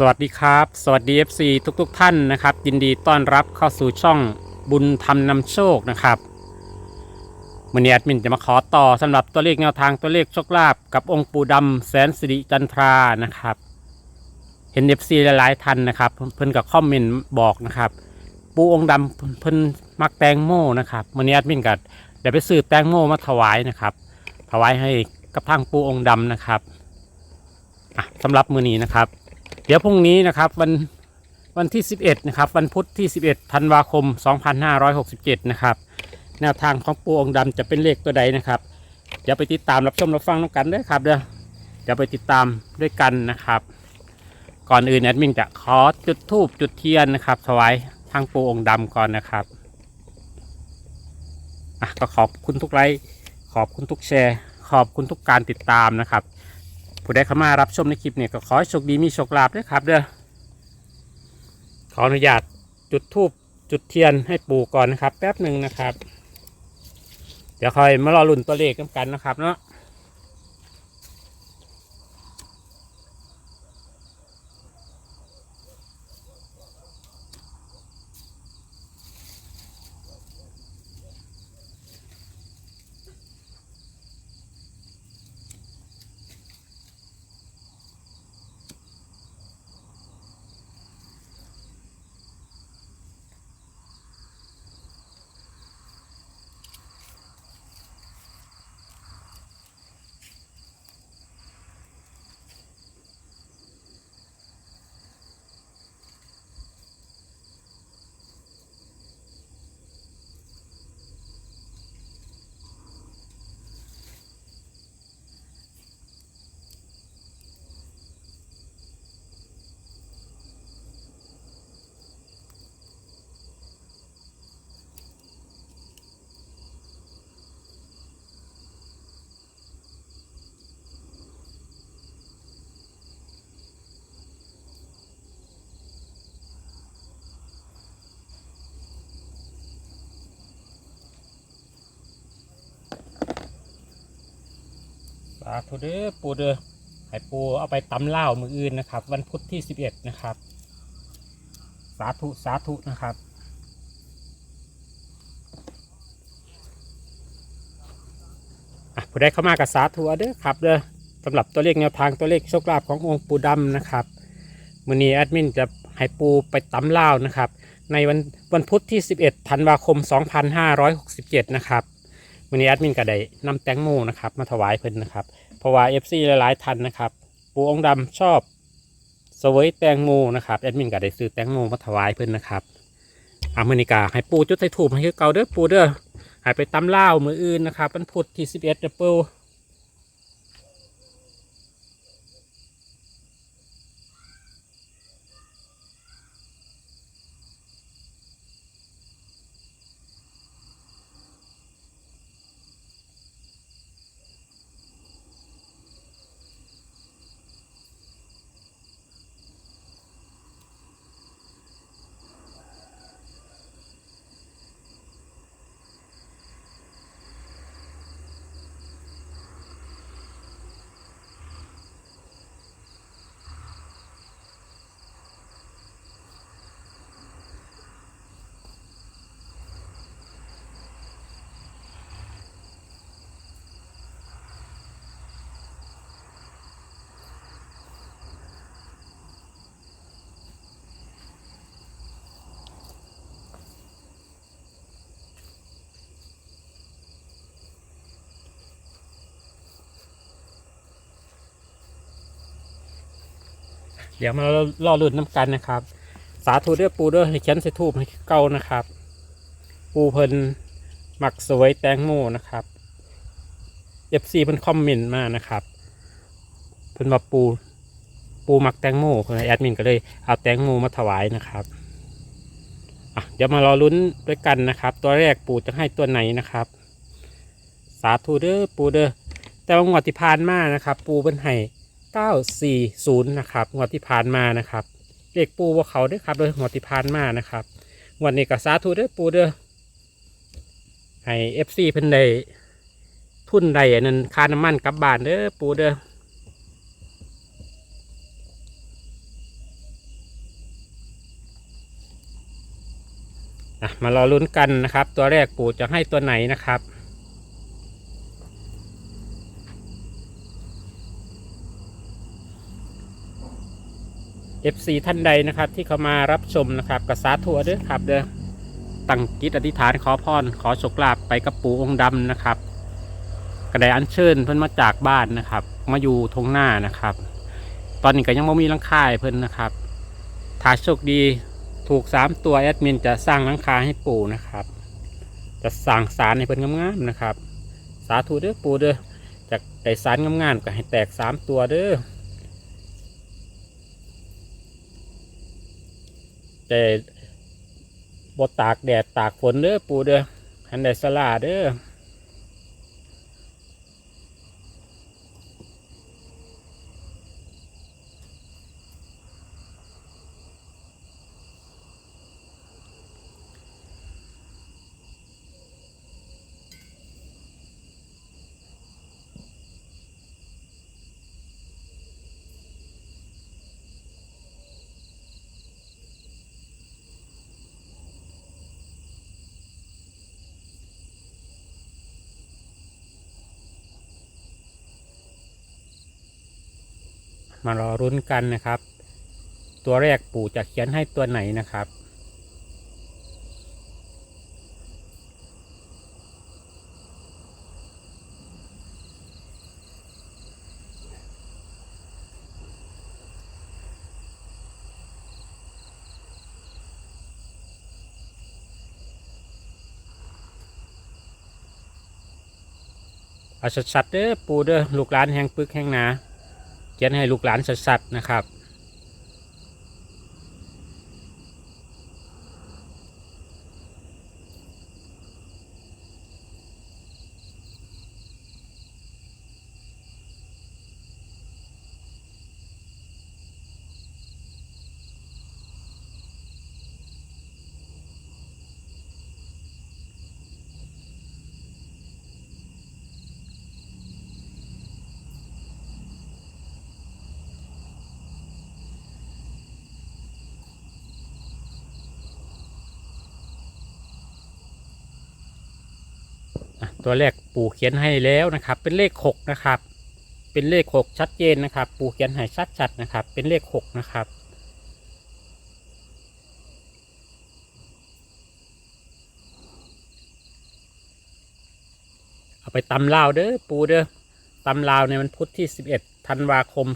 สวัสดีครับ สวัสดี FC ทุกๆทท่านนะครับ ยินดีต้อนรับเข้าสู่ช่องบุญธรรมนำโชคนะครับวันนี้แอดมินจะมาขอต่อสำหรับตัวเลขแนวทางตัวเลขโชคลาภกับองค์ปู่ดำแสนสิริจันทรานะครับ เห็น FC หลายๆท่านนะครับ เพิ่นกับคอมเมนต์บอกนะครับ ปู่องค์ดำเพิ่นมักแตงโมนะครับวันนี้แอดมินก็เดี๋ยวไปซื้อแตงโมมาถวายนะครับ ถวายให้กับทางปู่องค์ดำนะครับสำหรับมือนี้นะครับ เดี๋ยวพรุ่งนี้นะครับวันวันที่ 11 นะครับ วันพุธที่ 11ธันวาคม 2567 นะครับ แนวทางของปูองค์ดำจะเป็นเลขตัวใดนะครับ เดี๋ยวไปติดตามรับชมรับฟังน้ำกันด้วยครับเดี๋ยวเดี๋ยวไปติดตามด้วยกันนะครับ ก่อนอื่นแอดมินจะขอจุดธูปจุดเทียนนะครับถวายทางปูองค์ดำก่อนนะครับอะก็ขอบคุณทุกไลค์ขอบคุณทุกแชร์ ขอบคุณทุกการติดตามนะครับ ผู้ใดเข้ามารับชมในคลิปเนี่ยก็ขอให้โชคดีมีโชคลาภด้วยครับเด้อขออนุญาตจุดธูปจุดเทียนให้ปู่ก่อนนะครับ แป๊บหนึ่งนะครับ เดี๋ยวคอยมารอลุ่นตัวเลขกันนะครับเนาะ ธุเด้อปูเด้อให้ปูเอาไปตำเล่ามืออื่นนะครับ วันพุธที่11นะครับ สาธุสาธุนะครับอะผู้ใดเข้ามากับสาธุเด้อครับเด้อสำหรับตัวเลขแนวทางตัวเลขโชคลาภขององค์ปูดำนะครับมือนี้แอดมินจะให้ปูไปตำเล่านะครับ ในวันวันพุธที่ 11ธันวาคม 2567 นะครับมือนี้แอดมินก็ได้นำแตงโมนะครับ มาถวายเพิ่นนะครับ เพราะว่า FC หลายๆท่านนะครับ ปูองค์ดำชอบสวยแตงโมนะครับแอดมินก็ได้ซื้อแตงโมมาถวายเพื่อนนะครับอเมริกาให้ปูจุดไทถูกให้คือเก่าเด้อปูเด้อหายไปตำล่ามืออื่นนะครับมันพุดที่สิบเอ็ดเดเปิ เดี๋ยวมาล่อลุ่นน้ำกันนะครับ สาธุเด้อปูเด้อให้เขียนใส่ทูบให้เก่านะครับ ปูเพิ่นหมักสวยแตงโมนะครับเอฟซีเพิ่นคอมเมนต์มานะครับ เพิ่นว่าปูปูหมักแตงโมเพิ่นแอดมินก็เลยเอาแตงโมมาถวายนะครับอะเดี๋ยวมารอลุ้นด้วยกันนะครับ ตัวแรกปูจะให้ตัวไหนนะครับ สาธุเด้อปูเด้อแต่ว่างวดที่ผ่านมานะครับ ปูเพิ่นให้ 940 นะครับงวดที่ผ่านมานะครับเลกปูว่าเขาด้วยครับโดยงวดที่ผ่านมานะครับงวดนี้ก็สาธุด้วยปูเด้อให้ FC เพิ่นได้ทุนใดนั้นค่าน้ำมันกลับบ้านเด้อปูเด้อมารอลุ้นกันนะครับ ตัวแรกปู่จะให้ตัวไหนนะครับ FC ท่านใดนะครับที่เข้ามารับชมนะครับกระสาทัวเด้อครับเด้อตั้งจิตอธิษฐานขอพรขอโชคลาภไปกับปู่องค์ดำนะครับกระไดอัญเชิญเพิ่นมาจากบ้านนะครับ มาอยู่ทงหน้านะครับ ตอนนี้ก็ยังไม่มีลังคาให้เพิ่นนะครับถ้าโชคดีถูกสามตัวแอดมินจะสร้างลังคาให้ปู่นะครับ จะสร้างศาลให้เพิ่นงามๆนะครับ สาธุเด้อปู่เด้อจากได้ศาลงามๆก็ให้แตกสามตัวเด้อ แต่บตากแดดตากฝนเด้อปูเด้อหันได้สลาเด้อ มารอรุ้นกันนะครับ ตัวแรกปู่จะเขียนให้ตัวไหนนะครับเอาชัดๆเด้อปูเด้อลูกหลานแห่งปึกแห่งนา เขียนให้ลูกหลานสัดๆนะครับ ตัวแรกปู่เขียนให้แล้วนะครับ เป็นเลขหกนะครับ เป็นเลขหกชัดเจนนะครับ ปู่เขียนให้ชัดๆนะครับ เป็นเลขหกนะครับเอาไปตำลาวเด้อปูเด้อตำลาวในวันพุธที่ 11 ธันวาคม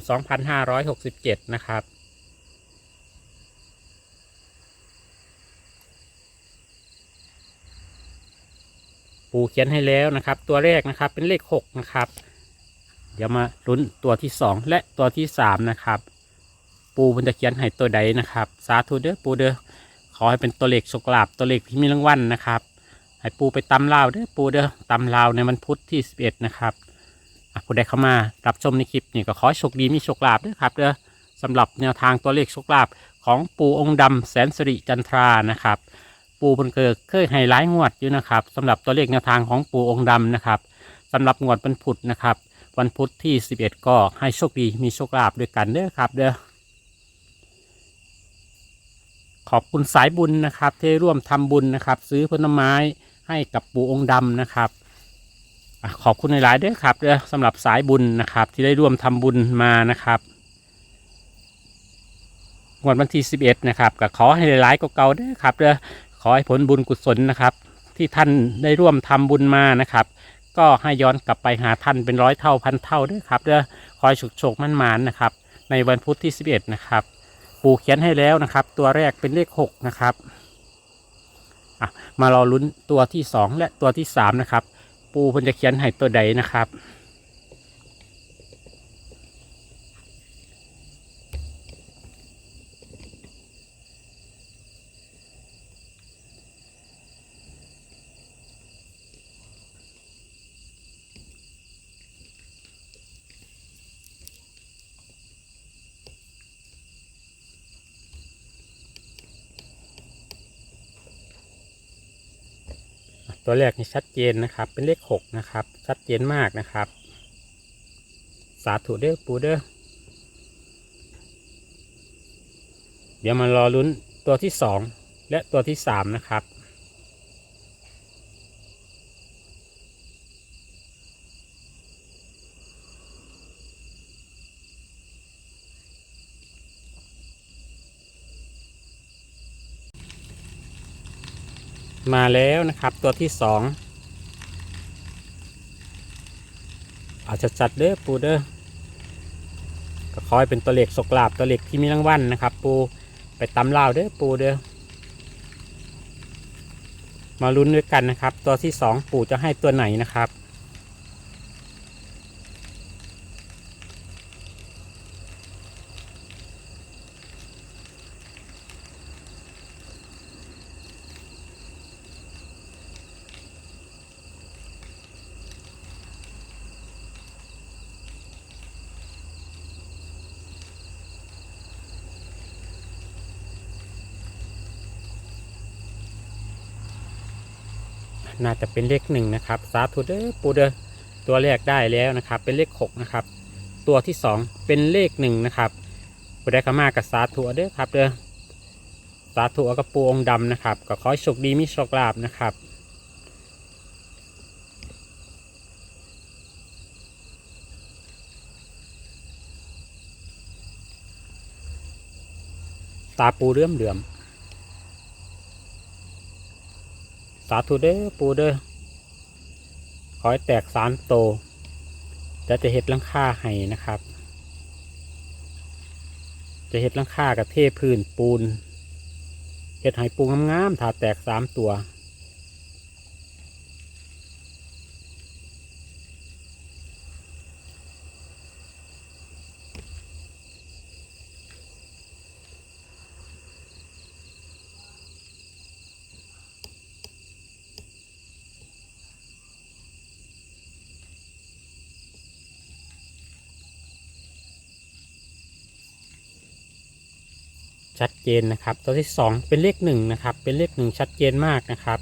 2567 นะครับ ปูเขียนให้แล้วนะครับ ตัวแรกนะครับเป็นเลขหกนะครับ เดี๋ยวมาลุ้นตัวที่สองและตัวที่สามนะครับ ปูมันจะเขียนให้ตัวใดนะครับ สาธุเด้อปูเด้อขอให้เป็นตัวเลขโชคลาภตัวเลขที่มีรางวัลนะครับให้ปูไปตำลาวเด้อปูเด้อตำลาวในวันพุธที่สิบเอ็ดนะครับผู้ใดเข้ามารับชมในคลิปนี่ก็ขอโชคดีมีโชคลาภด้อครับเด้อสำหรับแนวทางตัวเลขโชคลาภของปูองค์ดำแสนสิริจันทรานะครับ ปูเพิ่นเคยเคยให้หลายงวดอยู่นะครับสำหรับตัวเลขแนวทางของปูองค์ดำนะครับสำหรับงวดวันพุธนะครับ วันพุธที่ 11 ก็ให้โชคดีมีโชคลาภด้วยกันเด้อครับเด้อขอบคุณสายบุญนะครับที่ร่วมทำบุญนะครับ ซื้อผลไม้ให้กับปูองค์ดำนะครับขอบคุณหลายๆเด้อครับเด้อสำหรับสายบุญนะครับ ที่ได้ร่วมทำบุญมานะครับงวดวันที่ 11 นะครับก็ขอให้หลายๆก็เก่าเด้อครับเด้อ ขอให้ผลบุญกุศลนะครับ ที่ท่านได้ร่วมทำบุญมานะครับ ก็ให้ย้อนกลับไปหาท่านเป็นร้อยเท่าพันเท่าด้วยครับเด้อคอยฉุกโฉกมั่นหมานนะครับ ในวันพุธที่ 11 นะครับปู่เขียนให้แล้วนะครับ ตัวแรกเป็นเลข 6 นะครับมารอลุ้นตัวที่ 2 และตัวที่ 3 นะครับ ปู่เพิ่นจะเขียนให้ตัวใดนะครับ ตัวแรกนี่ชัดเจนนะครับ เป็นเลขหกนะครับ ชัดเจนมากนะครับ สาธุเด้อปูเด้อเดี๋ยวมารอลุ้นตัวที่สองและตัวที่สามนะครับ มาแล้วนะครับตัวที่สองอาจจะจัดเด้อปูเด้อก็คอยเป็นตัวเลขสกลาบตัวเลขที่มีรางวัลนะครับ ปูไปตำลาวเด้อปูเด้อมาลุ้นด้วยกันนะครับ ตัวที่สองปู่จะให้ตัวไหนนะครับ น่าจะเป็นเลขหนึ่งนะครับสาธุเด้อปูเด้อตัวแรกได้แล้วนะครับ เป็นเลขหกนะครับ ตัวที่สองเป็นเลขหนึ่งนะครับปูได้ขมากับสาธุเด้อครับเด้อสาธุกับปูองค์ดำนะครับ ก็ขอโชคดีมีโชคลาภนะครับตาปูเรื่อมเหลื่อม สาธุเด้อปูเด้อขอให้แตกสารโตจะจะเห็ดหลังคาให้นะครับ จะเห็ดหลังคากับเทพื้นปูนเห็ดให้ปูงามๆถ้าแตกสามตัว ชัดเจนนะครับ ตัวที่สองเป็นเลขหนึ่งนะครับ เป็นเลขหนึ่งชัดเจนมากนะครับ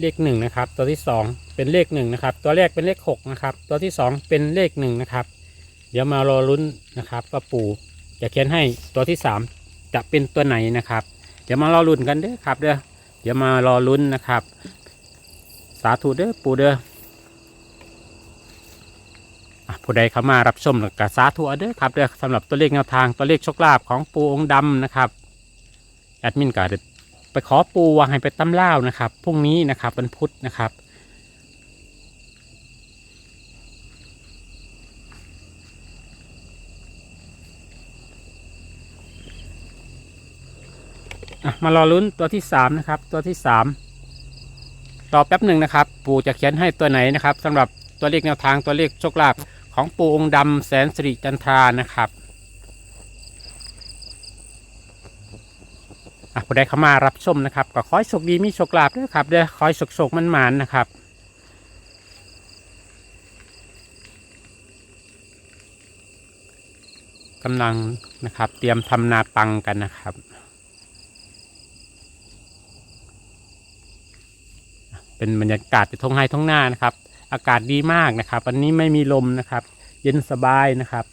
เลขหนึ่งนะครับ ตัวที่สองเป็นเลขหนึ่งนะครับ ตัวแรกเป็นเลขหกนะครับ ตัวที่สองเป็นเลขหนึ่งนะครับ เดี๋ยวมารอลุ้นนะครับว่าปู่จะเขียนให้ตัวที่สามจะเป็นตัวไหนนะครับ เดี๋ยวมารอลุ้นกันเด้อครับเด้อเดี๋ยวมารอลุ้นนะครับ สาธุเด้อปู่เด้อผู้ใดเข้ามารับชมกับสาธุเด้อครับเด้อสำหรับตัวเลขแนวทางตัวเลขโชคลาภของปู่องค์ดำนะครับแอดมินก็จะไปขอปูว่าให้ไปตำล่านะครับพรุ่งนี้นะครับวันพุธนะครับมารอลุ้นตัวที่สามนะครับ ตัวที่สาม รอแป๊บหนึ่งนะครับ ปู่จะเขียนให้ตัวไหนนะครับสำหรับตัวเลขแนวทางตัวเลขโชคลาภของปู่องค์ดำแสนสิริจันทรานะครับอะผู้ใดเข้ามารับชมนะครับ ก็ขอให้โชคดีมีโชคลาภด้วยครับเด้อขอให้โชคโชคมันหมานนะครับกำลังนะครับ เตรียมทำนาปังกันนะครับ เป็นบรรยากาศที่ท้องไร่ท้องหน้านะครับ อากาศดีมากนะครับ วันนี้ไม่มีลมนะครับ เย็นสบายนะครับ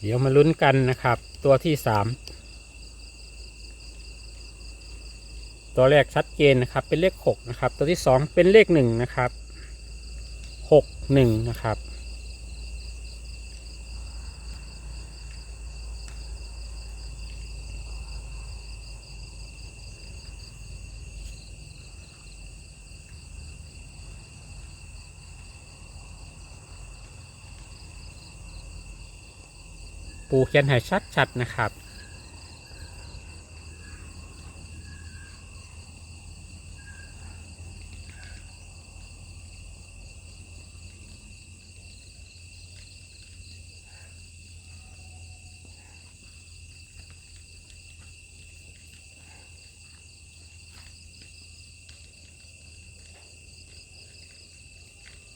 เดี๋ยวมาลุ้นกันนะครับ ตัวที่สาม ตัวแรกชัดเจนนะครับ เป็นเลขหกนะครับ ตัวที่สองเป็นเลขหนึ่งนะครับหกหนึ่งนะครับ ปูเขียนให้ชัดๆนะครับ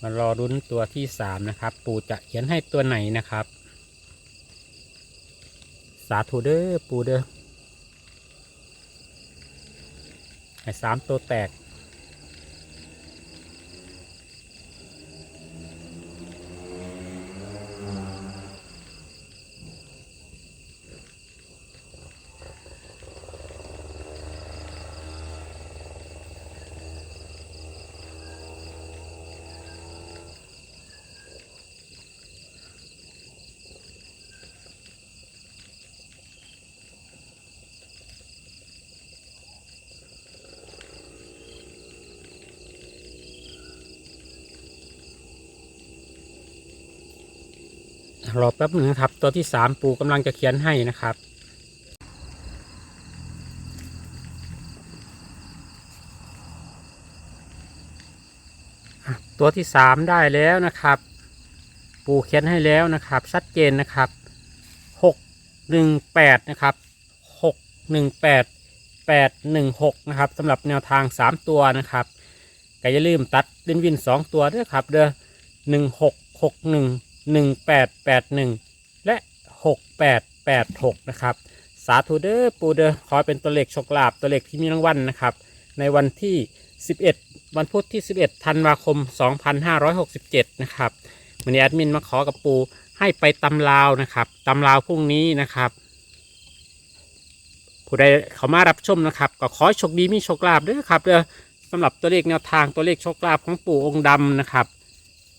มารอรุ้นตัวที่สามนะครับ ปู่จะเขียนให้ตัวไหนนะครับ สาธุเด้อปู่เด้อไอ้สามตัวแตก รอแป๊บหนึ่งนะครับ ตัวที่สามปูกำลังจะเขียนให้นะครับตัวที่สามได้แล้วนะครับ ปูเขียนให้แล้วนะครับ ชัดเจนนะครับหกหนึ่งแปดนะครับหกหนึ่งแปดแปดหนึ่งหกนะครับสำหรับแนวทางสามตัวนะครับก็อย่าลืมตัดเล่นวินสองตัวด้วยครับ เด้อหนึ่งหกหกหนึ่ง หนึ่งแปดแปดหนึ่งและหกแปดแปดหกนะครับ สาธุเดอ้อปูเดอ้อขอเป็นตัวเลขโชคลาภตัวเลขที่มีรางวัลนะครับ ในวันที่ 11 วันพุธที่ 11 ธันวาคม 2567 นะครับวันนี้แอดมินมาขอกับปูให้ไปตำลาวนะครับตำลาวพรุ่งนี้นะครับ ผู้ใดเขามารับชมนะครับ ก็ขอโชคดีมีโชคลาภด้วยครับเด้อสำหรับตัวเลขแนวทางตัวเลขโชคลาภของปู่องค์ดำนะครับ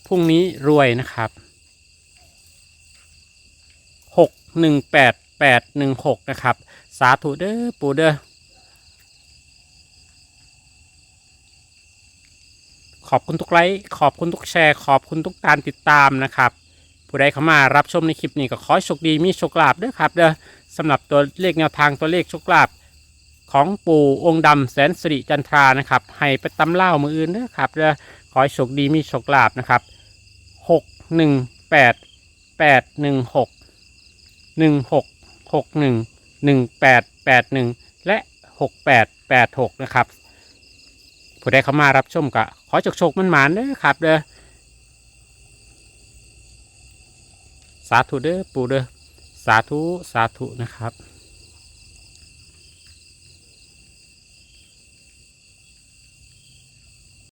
พรุ่งนี้รวยนะครับ หนึ่งแปดแปดหนึ่งหกนะครับ สาธุเด้อปูเด้อขอบคุณทุกไลค์ขอบคุณทุกแชร์ ขอบคุณทุกการติดตามนะครับ ผู้ใดเข้ามารับชมในคลิปนี้ก็ขอโชคดีมีโชคลาภด้วยครับเด้อสำหรับตัวเลขแนวทางตัวเลขโชคลาภของปู่องค์ดำแสนสิริจันทรานะครับ ให้ไปตำเล่ามืออื่นด้วยครับเด้อขอโชคดีมีโชคลาภนะครับหกหนึ่งแปดแปดหนึ่งหก หนึ่งหกหกหนึ่งหนึ่งแปดแปดหนึ่งและหกแปดแปดหกนะครับผู้ใดเข้ามารับชมก็ขอจกโชคมันหมานเด้อครับเด้อสาธุเด้อปู่เด้อสาธุสาธุนะครับ